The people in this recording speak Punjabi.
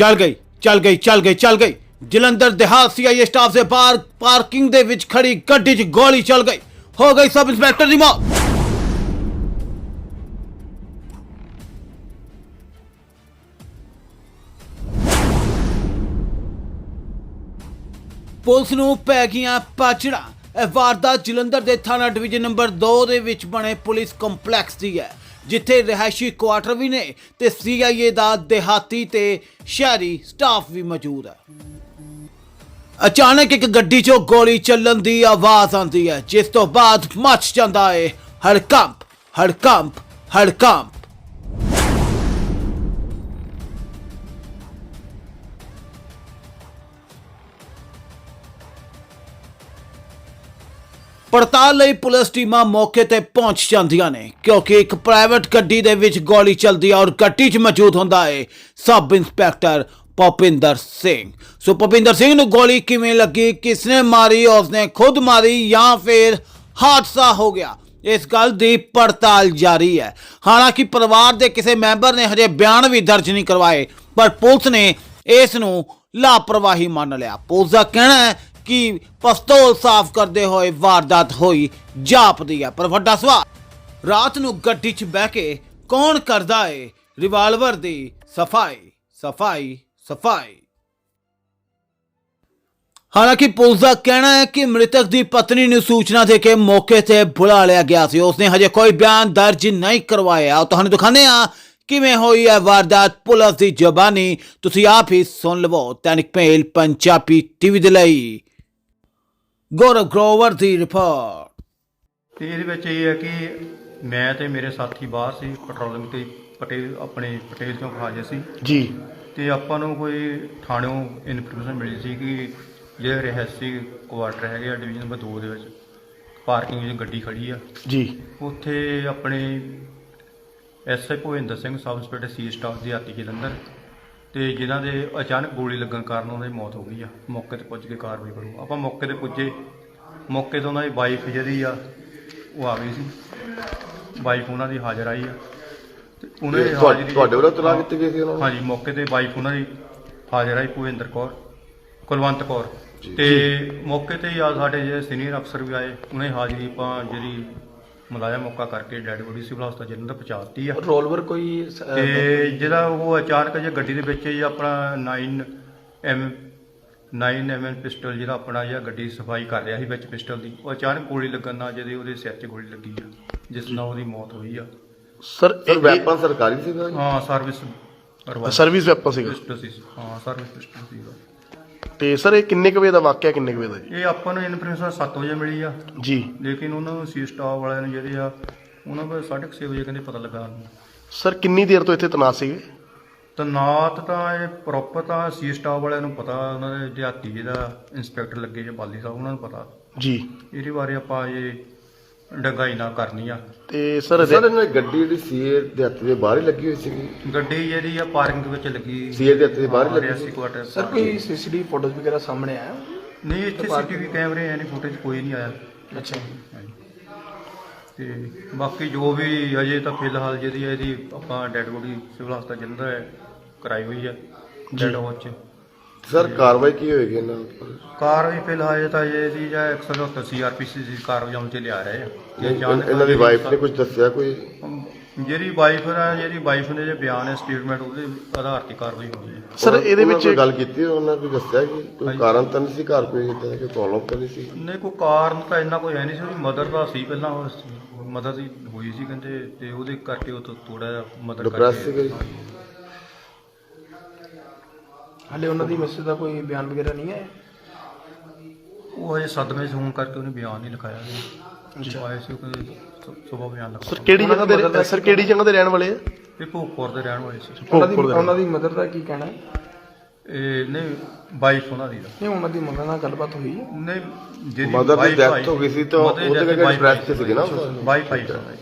ਚੱਲ ਗਈ ਚੱਲ ਗਈ ਚੱਲ ਗਈ ਚੱਲ ਗਈ। ਜਲੰਧਰ ਦੇਹਾਤ ਸੀਆਈਏ ਸਟਾਫ ਦੇ ਬਾਹਰ ਪਾਰਕਿੰਗ ਦੇ ਵਿੱਚ ਖੜੀ ਗੱਡੀ 'ਚ ਗੋਲੀ ਚੱਲ ਗਈ। ਹੋ ਗਈ ਸਬ ਇੰਸਪੈਕਟਰ ਦੀ ਮੌਤ। ਪੁਲਿਸ ਨੂੰ ਪੈ ਗਈਆਂ ਪਾਚੜਾ ਇਹ ਵਾਰਦਾਤ ਜਲੰਧਰ ਦੇ ਥਾਣਾ ਡਿਵੀਜ਼ਨ ਨੰਬਰ 2 ਦੇ ਵਿੱਚ ਬਣੇ ਪੁਲਿਸ ਕੰਪਲੈਕਸ ਦੀ ਹੈ। ਜਿੱਥੇ ਰਿਹਾਇਸ਼ੀ ਕੁਆਟਰ ਵੀ ਨੇ ਤੇ ਸੀਆਈਏ ਦਾ ਦਿਹਾਤੀ ਤੇ ਸ਼ਹਿਰੀ ਸਟਾਫ ਵੀ ਮੌਜੂਦ ਹੈ। ਅਚਾਨਕ ਇੱਕ ਗੱਡੀ 'ਚੋਂ ਗੋਲੀ ਚੱਲਣ ਦੀ ਆਵਾਜ਼ ਆਉਂਦੀ ਹੈ, ਜਿਸ ਤੋਂ ਬਾਅਦ ਮਚ ਜਾਂਦਾ ਹੈ ਹੜਕੰਪ ਹੜਕੰਪ ਹੜਕੰਪ। ਪੜਤਾਲ ਲਈ ਪੁਲਿਸ ਟੀਮਾਂ ਮੌਕੇ ਤੇ ਪਹੁੰਚ ਜਾਂਦੀਆਂ ਨੇ, ਕਿਉਂਕਿ ਇੱਕ ਪ੍ਰਾਈਵੇਟ ਗੱਡੀ ਦੇ ਵਿੱਚ ਗੋਲੀ ਚੱਲਦੀ ਹੈ ਔਰ ਗੱਡੀ 'ਚ ਮੌਜੂਦ ਹੁੰਦਾ ਹੈ sub inspector Bhupinder Singh. So Bhupinder Singh ਨੂੰ ਗੋਲੀ ਕਿਵੇਂ ਲੱਗੀ, ਕਿਸਨੇ ਮਾਰੀ, ਉਸਨੇ ਖੁਦ ਮਾਰੀ ਜਾਂ ਫਿਰ ਹਾਦਸਾ ਹੋ ਗਿਆ? ਇਸ ਗੱਲ ਦੀ ਪੜਤਾਲ ਜਾਰੀ ਹੈ। ਹਾਲਾਂਕਿ ਪਰਿਵਾਰ ਦੇ ਕਿਸੇ ਮੈਂਬਰ ਨੇ ਹਜੇ ਬਿਆਨ ਵੀ ਦਰਜ ਨਹੀਂ ਕਰਵਾਏ, ਪਰ ਪੁਲਿਸ ਨੇ ਇਸ ਨੂੰ ਲਾਪਰਵਾਹੀ ਮੰਨ ਲਿਆ। ਪੁਲਿਸ ਦਾ ਕਹਿਣਾ ਹੈ ਕਿ ਪਿਸਤੌਲ ਸਾਫ਼ ਕਰਦੇ ਹੋਏ ਵਾਰਦਾਤ ਹੋਈ ਜਾਪਦੀ ਹੈ। ਪਰ ਵੱਡਾ ਸਵਾਲ, ਰਾਤ ਨੂੰ ਗੱਡੀ 'ਚ ਬਹਿ ਕੇ ਕੌਣ ਕਰਦਾ ਏ? ਰਿਵਾਲਵਰ ਦੀ ਸਫ਼ਾਈ ਸਫ਼ਾਈ ਸਫ਼ਾਈ। ਹਾਲਾਂਕਿ ਪੁਲਿਸ ਦਾ ਕਹਿਣਾ ਹੈ ਕਿ ਮ੍ਰਿਤਕ ਦੀ ਪਤਨੀ ਨੂੰ ਸੂਚਨਾ ਦੇ ਕੇ ਮੌਕੇ ਤੇ ਬੁਲਾ ਲਿਆ ਗਿਆ ਸੀ। ਉਸਨੇ ਹਜੇ ਕੋਈ ਬਿਆਨ ਦਰਜ ਨਹੀਂ ਕਰਵਾਇਆ। ਤੁਹਾਨੂੰ ਦਿਖਾਉਂਦੇ ਆ ਕਿਵੇਂ ਹੋਈ ਹੈ ਵਾਰਦਾਤ। ਪੁਲਿਸ ਦੀ ਜ਼ਬਾਨੀ ਤੁਸੀਂ ਆਪ ਹੀ ਸੁਣ ਲਵੋ। ਤੈਨਿਕ ਮੇਲ, ਪੰਜਾਬੀ ਟੀਵੀ ਦੇ ਲਈ। ਗੌਰਵ ਗਰੋਵਰ ਦੀ ਰਿਪੋਰਟ ਤੇ ਇਹਦੇ ਵਿੱਚ ਇਹ ਹੈ ਕਿ ਮੈਂ ਤੇ ਮੇਰੇ ਸਾਥੀ ਬਾਹਰ ਸੀ ਪੈਟਰੋਲਿੰਗ ਤੇ ਪਟੇਲ ਆਪਣੇ ਪਟੇਲ ਚੌਂਕ ਹਾਜ਼ਰ ਸੀ। ਜੀ। ਤੇ ਆਪਾਂ ਨੂੰ ਕੋਈ ਥਾਣਿਓਂ ਇਨਫੋਰਮੇਸ਼ਨ ਮਿਲੀ ਸੀ ਕਿ ਜਿਹੜੇ ਰਹਿਸੀ ਕੁਆਟਰ ਹੈਗੇ ਆ ਡਿਵੀਜ਼ਨ ਨੰਬਰ 2 ਦੇ ਵਿੱਚ ਪਾਰਕਿੰਗ ਵਿੱਚ ਗੱਡੀ ਖੜੀ ਆ। ਜੀ। ਉੱਥੇ ਆਪਣੇ SI Bhupinder Singh sub inspector ਸੀ ਸਟਾਫ ਦੀ ਆਤੀ ਜਲੰਧਰ ਤੇ ਜਿਨ੍ਹਾਂ ਦੇ ਅਚਾਨਕ ਗੋਲੀ ਲੱਗਣ ਕਾਰਨ ਉਹਨਾਂ ਦੀ ਮੌਤ ਹੋ ਗਈ ਆ। ਮੌਕੇ ਤੇ ਪੁੱਜ ਕੇ ਕਾਰਵਾਈ ਕਰੋ। ਆਪਾਂ ਮੌਕੇ ਤੇ ਪੁੱਜੇ। ਮੌਕੇ ਤੇ ਉਹਨਾਂ ਦੀ ਵਾਈਫ ਜਿਹੜੀ ਆ ਉਹ ਆ ਗਈ ਸੀ। ਵਾਈਫ ਉਹਨਾਂ ਦੀ ਹਾਜ਼ਰ ਆਈ ਆ। ਤੇ ਉਹਨਾਂ ਦੀ ਤੁਹਾ- ਹਾਜ਼ਰੀ ਤੁਹਾਡੇ ਵੱਲੋਂ ਤਲਾਕ ਕੀਤੀ ਗਈ ਸੀ ਉਹਨਾਂ ਨੂੰ? ਹਾਂਜੀ ਮੌਕੇ ਤੇ ਵਾਈਫ ਉਹਨਾਂ ਦੀ ਹਾਜ਼ਰ ਆਈ ਭੁਪਿੰਦਰ ਕੌਰ। ਕੁਲਵੰਤ ਕੌਰ। ਤੇ ਮੌਕੇ ਤੇ ਆ ਸਾਡੇ ਜਿਹੜੇ ਸੀਨੀਅਰ ਅਫਸਰ ਵੀ ਆਏ। ਉਹਨੇ ਹਾਜ਼ਰੀ ਆਪਾਂ ਜਿਹੜੀ ਮਲਾਇਆ ਮੌਕਾ ਕਰਕੇ ਡੈਡ ਬੋਡੀ ਸਿਵਲ ਹਸਪਤਾਲ ਜਲੰਧਰ ਪਹੁੰਚਾਤੀ ਆ। ਰੋਲਵਰ ਕੋਈ ਸ- ਅਹ, ਤੇ ਜਿਹੜਾ ਉਹ ਅਚਾਨਕ ਜੇ ਗੱਡੀ ਦੇ ਵਿੱਚ ਹੀ ਆਪਣਾ 9 ਐਮ 9 ਐਮ ਪਿਸਟਲ ਜਿਹੜਾ ਆਪਣਾ ਜਿਹੜਾ ਗੱਡੀ ਸਫ਼ਾਈ ਕਰ ਰਿਹਾ ਸੀ ਵਿੱਚ ਪਿਸਟਲ ਦੀ। ਉਹ ਅਚਾਨਕ ਗੋਲੀ ਲੱਗਣ ਨਾਲ ਜਿਹਦੇ ਉਹਦੇ ਸਿਰ 'ਚ ਗੋਲੀ ਲੱਗੀ ਆ ਜਿਸ ਨਾਲ ਉਹਦੀ ਮੌਤ ਹੋਈ ਆ। ਸਰ ਸਰ ਇਹ- ਵੈਪਨ ਸਰਕਾਰੀ ਸੀਗਾ ਜੀ? ਹਾਂ ਸਰਵਿਸ ਸਰਵਿਸ ਵੈਪਨ ਸੀਗਾ। ਪਿਸਟਲ ਸੀ ਹਾਂ ਸਰਵਿਸ ਪਿਸਟਲ ਸੀਗਾ। ਤੇ ਸਰ ਇਹ ਕਿੰਨੇ ਕੁ ਵਜੇ ਦਾ ਵਾਕਿਆ ਕਿੰਨੇ ਕੁ ਵਜੇ ਦਾ ਜੀ? ਇਹ ਆਪਾਂ ਨੂੰ ਇਨਫੋਰਮੇਸ਼ਨ 7 ਵਜੇ ਮਿਲੀ ਆ। ਜੀ। ਲੇਕਿਨ ਉਹਨਾਂ ਨੂੰ ਸੀ ਸਟਾਫ ਵਾਲਿਆਂ ਨੂੰ ਜਿਹੜੇ ਆ ਉਹਨਾਂ ਨੂੰ 6:30 ਵਜੇ ਕਹਿੰਦੇ ਪਤਾ ਲੱਗਾ। ਸਰ ਕਿੰਨੀ ਦੇਰ ਤੋਂ ਇੱਥੇ ਤਨਾਸ ਸੀਗੇ? ਤਨਾਤ ਤਾਂ ਇਹ ਪ੍ਰੋਪਰ ਤਾਂ ਸੀ ਸਟਾਫ ਵਾਲਿਆਂ ਨੂੰ ਪਤਾ ਉਹਨਾਂ ਦੇ ਦਿਹਾਤੀ ਜਿਹਦਾ ਇੰਸਪੈਕਟਰ ਲੱਗੇ ਜੇ ਬਾਲੀ ਸਾਹਿਬ ਉਹਨਾਂ ਨੂੰ ਪਤਾ। ਜੀ। ਇਹਦੇ ਬਾਰੇ ਆਪਾਂ ਇਹ ਡੰਗਾਈ ਨਾ ਕਰਨੀ ਆ। ਤੇ ਸਰ ਸਰ ਇਹਨਾਂ ਗੱਡੀ ਜਿਹੜੀ ਸੀਏ ਦੇ ਹੱਥ ਦੇ ਬਾਹਰ ਹੀ ਲੱਗੀ ਹੋਈ ਸੀਗੀ। ਗੱਡੀ ਜਿਹੜੀ ਆ ਪਾਰਕਿੰਗ ਦੇ ਵਿੱਚ ਲੱਗੀ ਸੀਏ ਦੇ ਹੱਥ ਦੇ ਬਾਹਰ ਹੀ ਲੱਗੀ ਰਿਆਸੀ ਕੁਆਟਰ ਸਰ ਕੋਈ ਸੀਸੀਟੀਵੀ ਫੋਟੋਜ਼ ਵਗੈਰਾ ਸਾਹਮਣੇ ਆਇਆ? ਨਹੀਂ ਇੱਥੇ ਸੀਸੀਟੀਵੀ ਕੈਮਰੇ ਐ ਨਹੀਂ ਫੁਟੇਜ ਕੋਈ ਨਹੀਂ ਆਇਆ। ਅੱਛਾ ਤੇ ਬਾਕੀ ਜੋ ਵੀ ਅਜੇ ਤਾਂ ਫਿਲਹਾਲ ਜਿਹੜੀ ਇਹਦੀ ਆਪਾਂ ਡੈਡ ਬੋਡੀ ਸਿਵਲ ਹਸਪਤਾਲ ਜਲੰਧਰ ਹੈ ਕਰਾਈ ਹੋਈ ਆ ਡੈਡ ਹਾਊਸ ਚ ਸਰ ਕਾਰਵਾਈ ਕੀ ਹੋਏਗੀ ਇਹਨਾਂ ਉੱਪਰ? ਕਾਰਵਾਈ ਫਿਲਹਾਲ ਤਾਂ ਇਹ ਦੀ ਜਾਂ 170 ਸੀਆਰਪੀਸੀ ਦੀ ਕਾਰਵਾਈ ਅਮਲ ਚ ਲਿਆ ਰਹੇ ਆ। ਜਾਣ- ਇਹਨਾਂ ਦੀ ਵਾਈਫ ਨੇ ਕੁਝ ਦੱਸਿਆ ਕੋਈ? ਜਿਹੜੀ ਵਾਈਫ ਹੈ ਜਿਹੜੀ ਵਾਈਫ ਨੇ ਜੇ ਬਿਆਨ ਹੈ ਸਟੇਟਮੈਂਟ ਉਹਦੇ ਆਧਾਰ ਤੇ ਕਾਰਵਾਈ ਹੋਣੀ ਹੈ। ਸਰ ਇਹਦੇ ਉਹਨਾਂ ਵਿੱਚ ਕੋਈ ਗੱਲ ਕੀਤੀ ਉਹਨਾਂ ਨੇ ਕੋਈ ਦੱਸਿਆ ਕਿ ਕੋਈ ਕਾਰਨ ਤਾਂ ਨਹੀਂ ਸੀ ਘਰ ਕੋਈ ਇਦਾਂ ਕਿ ਪ੍ਰੋਬਲਮ ਤਾਂ ਨਹੀਂ ਸੀ? ਨਹੀਂ ਕੋਈ ਕਾਰਨ ਤਾਂ ਇੰਨਾ ਕੋਈ ਹੈ ਨਹੀਂ ਸੀ। ਉਹਦੀ ਮਦਰ ਦਾ ਸੀ ਪਹਿਲਾਂ ਮਦਰ ਦੀ ਹੋਈ ਸੀ ਕਹਿੰਦੇ ਤੇ ਉਹਦੇ ਕਰਕੇ ਉਹ ਥੋੜਾ ਜਿਹਾ ਮਦਰ ਡਿਪਰੈਸ ਸੀਗੇ ਜੀ? ਹਲੇ ਉਹਨਾਂ ਦੀ ਮੈਸੇਜ ਦਾ ਕੋਈ ਬਿਆਨ ਵਗੈਰਾ ਨਹੀਂ ਆਇਆ? ਉਹ ਹਜੇ ਸਦਮੇ 'ਚ ਹੋਣ ਕਰਕੇ ਉਹਨੇ ਬਿਆਨ ਨਹੀਂ ਲਿਖਾਇਆ ਜੀ। ਆਏ ਸੀ ਉਹ ਸਵੇਰ ਬਿਆਨ ਸਰ ਲਿਖਾਇਆ ਕਿਹੜੀ ਜਗ੍ਹਾ ਦੇ ਸਰ ਕਿਹੜੀ ਜਗ੍ਹਾ ਦੇ ਰਹਿਣ ਵਾਲੇ ਆ? ਇਹ ਭੋਗਪੁਰ ਦੇ ਰਹਿਣ ਵਾਲੇ ਸੀ। ਉਹਨਾਂ ਦੀ ਦੇ ਉਹਨਾਂ ਦੀ ਮਦਰ ਦਾ ਕੀ ਕਹਿਣਾ ਹੈ? ਇਹ ਨਹੀਂ ਵਾਈਫ ਉਹਨਾਂ ਦੀ ਦਾ। ਨਹੀਂ ਉਹਨਾਂ ਦੀ ਮਦਰ ਨਾਲ ਗੱਲਬਾਤ ਹੋਈ ਹੈ? ਨਹੀਂ ਜਿਹੜੀ ਮਦਰ ਦੀ wife ਆਈ- ਹੋ ਗਈ ਸੀ ਤਾਂ mother ਦੀ ਉਹਦੇ death ਕਰਕੇ wife ਆਈ ਤੇ ਸੀਗੇ ਨਾ ਉਹ। ਵਾਈਫ ਆਈ ਸੀ ਉਹਨਾਂ ਦੀ।